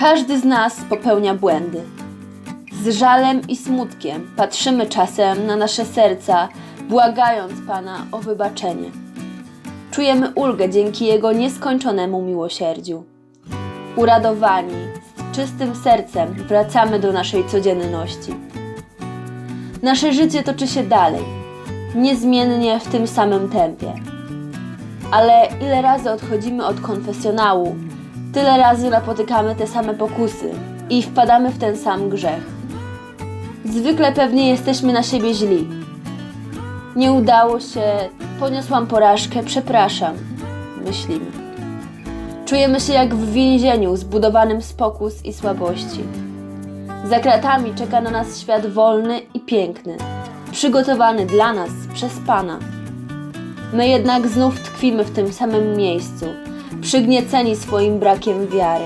Każdy z nas popełnia błędy. Z żalem i smutkiem patrzymy czasem na nasze serca, błagając Pana o wybaczenie. Czujemy ulgę dzięki Jego nieskończonemu miłosierdziu. Uradowani, z czystym sercem wracamy do naszej codzienności. Nasze życie toczy się dalej, niezmiennie w tym samym tempie. Ale ile razy odchodzimy od konfesjonału, tyle razy napotykamy te same pokusy i wpadamy w ten sam grzech. Zwykle pewnie jesteśmy na siebie źli. Nie udało się, poniosłam porażkę, przepraszam, myślimy. Czujemy się jak w więzieniu zbudowanym z pokus i słabości. Za kratami czeka na nas świat wolny i piękny, przygotowany dla nas przez Pana. My jednak znów tkwimy w tym samym miejscu, przygnieceni swoim brakiem wiary.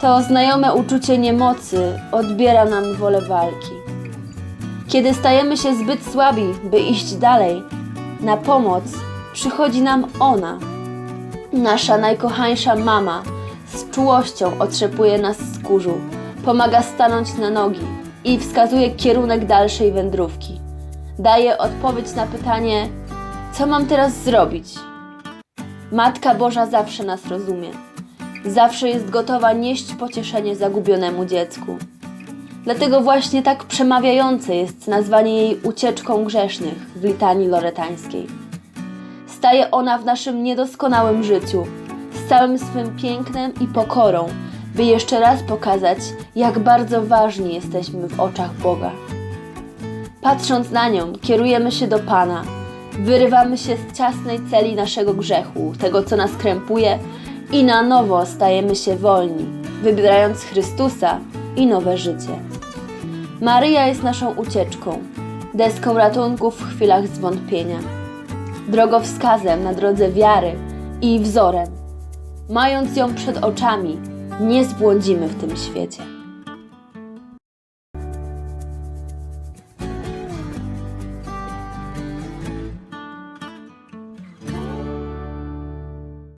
To znajome uczucie niemocy odbiera nam wolę walki. Kiedy stajemy się zbyt słabi, by iść dalej, na pomoc przychodzi nam ona, nasza najkochańsza mama, z czułością otrzepuje nas z kurzu, pomaga stanąć na nogi i wskazuje kierunek dalszej wędrówki. Daje odpowiedź na pytanie, co mam teraz zrobić? Matka Boża zawsze nas rozumie. Zawsze jest gotowa nieść pocieszenie zagubionemu dziecku. Dlatego właśnie tak przemawiające jest nazwanie jej ucieczką grzesznych w litanii loretańskiej. Staje ona w naszym niedoskonałym życiu, z całym swym pięknem i pokorą, by jeszcze raz pokazać, jak bardzo ważni jesteśmy w oczach Boga. Patrząc na nią, kierujemy się do Pana. Wyrywamy się z ciasnej celi naszego grzechu, tego co nas krępuje, i na nowo stajemy się wolni, wybierając Chrystusa i nowe życie. Maryja jest naszą ucieczką, deską ratunku w chwilach zwątpienia, drogowskazem na drodze wiary i wzorem. Mając ją przed oczami, nie zbłądzimy w tym świecie.